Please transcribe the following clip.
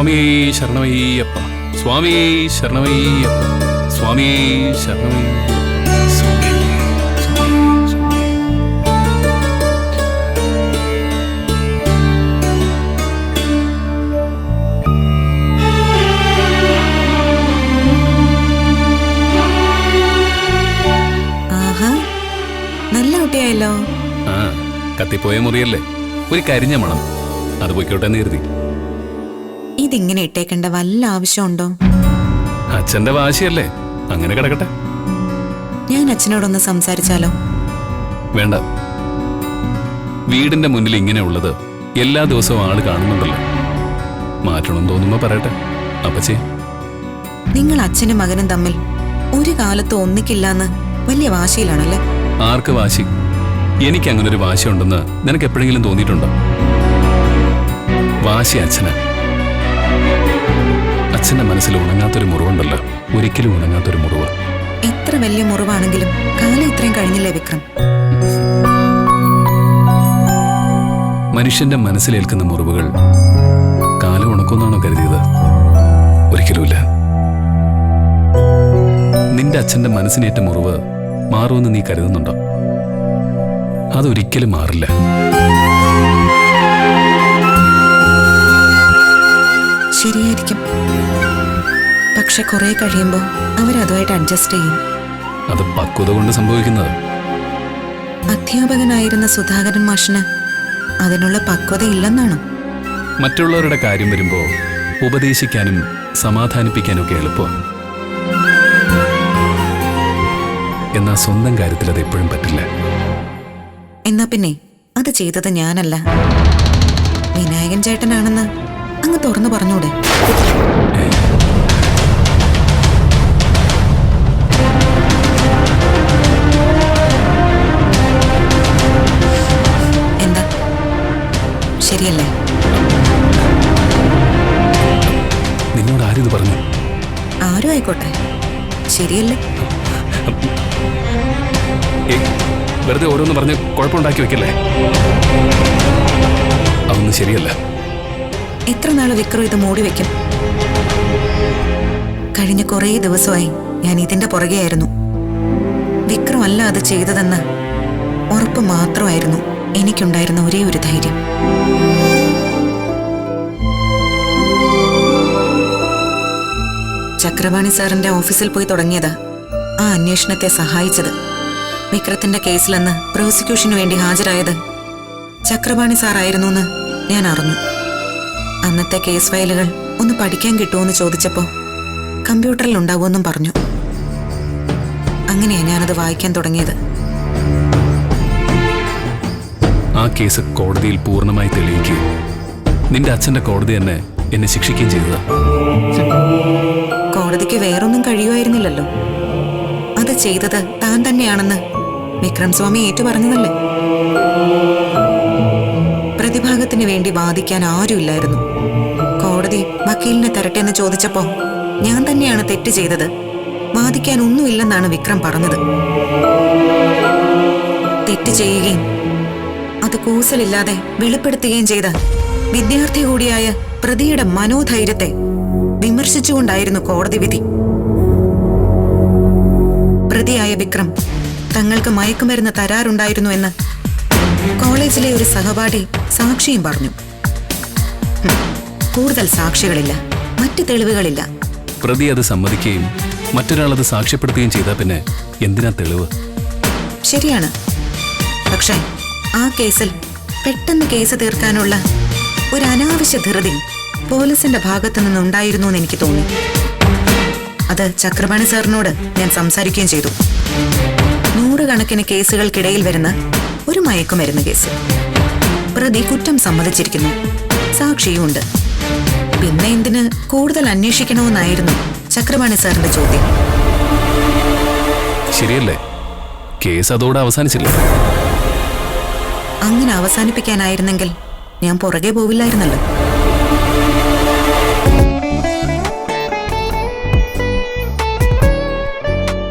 സ്വാമി ശരണമയ്യപ്പ. സ്വാമി ശരണമയ്യപ്പ. സ്വാമി ശരണമയ്യപ്പ. സ്വാമി, സ്വാമി, സ്വാമി. ആഹാ നല്ല കുട്ടിയായല്ലോ. ആ കത്തിപ്പോയ മുറിയല്ലേ? ഒരു കരിഞ്ഞ മണം. അത് പൊയ്ക്കോട്ടെ എന്ന് കരുതി. ഇതിങ്ങനെ ഇട്ടേക്കേണ്ട വല്ല ആവശ്യമുണ്ടോ? അച്ഛന്റെ വാശിയല്ലേ. അങ്ങനെ കിടക്കട്ടെ. ഞാൻ അച്ഛനോടൊന്ന് സംസാരിച്ചാലോ? വേണ്ട. വീടിന്റെ മുന്നിൽ ഇങ്ങനെ ഉള്ളത് എല്ലാ ദിവസവും ആൾ കാണുന്നുണ്ടല്ലോ. മാറ്റണം തോന്നുമ്പോ പറയട്ടെ. അപ്പച്ചേ. നിങ്ങൾ അച്ഛനും മകനും തമ്മിൽ ഒരു കാലത്ത് ഒന്നിക്കില്ലാന്ന് വലിയ വാശിയിലാണല്ലേ? ആർക്ക് വാശി? എനിക്ക് അങ്ങനെ ഒരു വാശി ഉണ്ടെന്ന് നിനക്ക് എപ്പോഴെങ്കിലും തോന്നിയിട്ടുണ്ടോ? വാശി അച്ഛന്. അച്ഛന്റെ മനസ്സിൽ ഉണങ്ങാത്തൊരു മുറിവുണ്ടല്ലോ. ഒരിക്കലും ഉണങ്ങാത്തൊരു മുറിവ്. എത്ര വലിയ മുറിവാണെങ്കിലും കാലം ഇത്രയും കഴിഞ്ഞില്ലേ വിക്രം? മനുഷ്യന്റെ മനസ്സിലേൽക്കുന്ന മുറിവുകൾ കാലം ഉണക്കുമെന്നാണോ കരുതിയത്? ഒരിക്കലുമില്ല. നിന്റെ അച്ഛന്റെ മനസ്സിനേറ്റ മുറിവ് മാറുമെന്ന് നീ കരുതുന്നുണ്ടോ? അതൊരിക്കലും മാറില്ല. ശരിയായിരിക്കും. പക്ഷെ കുറെ കഴിയുമ്പോൾ അവരതുമായിട്ട് അഡ്ജസ്റ്റ് ചെയ്യും. അത് പക്വത കൊണ്ട് സംഭവിക്കുന്നത്. അധ്യാപകനായിരുന്ന സുധാകരൻ മാഷിന് അതിനുള്ള പക്വത ഇല്ലെന്നാണ്. മറ്റുള്ളവരുടെ കാര്യം വരുമ്പോൾ ഉപദേശിക്കാനും സമാധാനിപ്പിക്കാനും ഒക്കെ എളുപ്പമാണ്. എന്നാ സ്വന്തം കാര്യത്തിൽ അത് എപ്പോഴും പറ്റില്ല. എന്നാ പിന്നെ അത് ചെയ്തത് ഞാനല്ല. വിനായകൻ ചേട്ടനാണെന്ന് അങ്ങ് തുറന്നു പറഞ്ഞൂടെ? ആരും ആയിക്കോട്ടെ ശരിയല്ലേ വെറുതെ ഓരോന്ന് പറഞ്ഞ് കുഴപ്പമുണ്ടാക്കി വെക്കല്ലേ? അതൊന്നും ശരിയല്ല. എത്ര നാൾ വിക്രം ഇത് മൂടി വെക്കും? കഴിഞ്ഞ കുറേ ദിവസമായി ഞാൻ ഇതിന്റെ പുറകെയായിരുന്നു വിക്രം അല്ല അത് ചെയ്തതെന്ന് ഉറപ്പ് മാത്രമായിരുന്നു. എനിക്കുണ്ടായിരുന്ന ഒരേ ഒരു ധൈര്യം. ചക്രപാണി സാറിന്റെ ഓഫീസിൽ പോയി തുടങ്ങിയതാ. ആ അന്വേഷണത്തെ സഹായിച്ചത്. വിക്രത്തിന്റെ കേസിലെന്ന് പ്രോസിക്യൂഷന് വേണ്ടി ഹാജരായത് ചക്രപാണി സാറായിരുന്നു എന്ന് ഞാൻ അറിഞ്ഞു. അന്നത്തെ കേസ് ഫയലുകൾ ഒന്ന് പഠിക്കാൻ കിട്ടുമെന്ന് ചോദിച്ചപ്പോൾ കമ്പ്യൂട്ടറിൽ ഉണ്ടാവുമെന്നും പറഞ്ഞു. അങ്ങനെയാണ് ഞാനത് വായിക്കാൻ തുടങ്ങിയത്. ആ കേസ് കോടതിയിൽ പൂർണമായി തെളിയിക്കുകയും നിന്റെ അച്ഛന്റെ കോടതി തന്നെ എന്നെ ശിക്ഷിക്കുകയും ചെയ്തതാ. കോടതിക്ക് വേറൊന്നും കഴിയുമായിരുന്നില്ലല്ലോ. അത് ചെയ്തത് താൻ തന്നെയാണെന്ന് വിക്രം സ്വാമി ഏറ്റു പറഞ്ഞതല്ലേ പ്രതിഭാഗത്തിന് വേണ്ടി വാദിക്കാൻ ആരുമില്ലായിരുന്നു. കോടതി വക്കീലിനെ തരട്ടെ എന്ന് ചോദിച്ചപ്പോ ഞാൻ തന്നെയാണ് തെറ്റ് ചെയ്തത്. വാദിക്കാൻ ഒന്നുമില്ലെന്നാണ് വിക്രം പറഞ്ഞത്. തെറ്റ് ചെയ്യുകയും അത് കൂസലില്ലാതെ വെളിപ്പെടുത്തുകയും ചെയ്ത വിദ്യാർത്ഥി കൂടിയായ പ്രതിയുടെ മനോധൈര്യത്തെ വിമർശിച്ചുകൊണ്ടായിരുന്നു കോടതി വിധി. പ്രതിയായ വിക്രം തങ്ങൾക്ക് മയക്കുമരുന്ന് തരാറുണ്ടായിരുന്നു എന്ന് കോളേജിലെ ഒരു സഹപാഠി സാക്ഷിയും പറഞ്ഞു. കൂടുതൽ സാക്ഷികളില്ല മറ്റു തെളിവുകളില്ല. പ്രതി അത് സമ്മതിക്കുകയും മറ്റൊരാൾ അത് സാക്ഷ്യപ്പെടുത്തുകയും ചെയ്താൽ പിന്നെ എന്തിനാ തെളിവ്? ശരിയാണ്. പക്ഷേ ആ കേസിൽ പെട്ടെന്ന് കേസ് തീർക്കാനുള്ള ഒരു അനാവശ്യ ധൃതി പോലീസിന്റെ ഭാഗത്തു നിന്നുണ്ടായിരുന്നു എന്ന് എനിക്ക് തോന്നി. അത് ചക്രപാണി സാറിനോട് ഞാൻ സംസാരിക്കുകയും ചെയ്തു. നൂറുകണക്കിന് കേസുകൾക്കിടയിൽ വരുന്ന ഒരു മയക്കുമരുന്ന് കേസ്. പ്രതി കുറ്റം സമ്മതിച്ചിരിക്കുന്നു. സാക്ഷിയുമുണ്ട് പിന്നെ എന്തിന് കൂടുതൽ അന്വേഷിക്കണമെന്നായിരുന്നു ചക്രപാണി സാറിന്റെ ചോദ്യം. ശരിയല്ലേ? കേസ് അതോടെ അവസാനിച്ചില്ല. അങ്ങനെ അവസാനിപ്പിക്കാനായിരുന്നെങ്കിൽ ഞാൻ പുറകെ പോവില്ലായിരുന്നല്ലോ.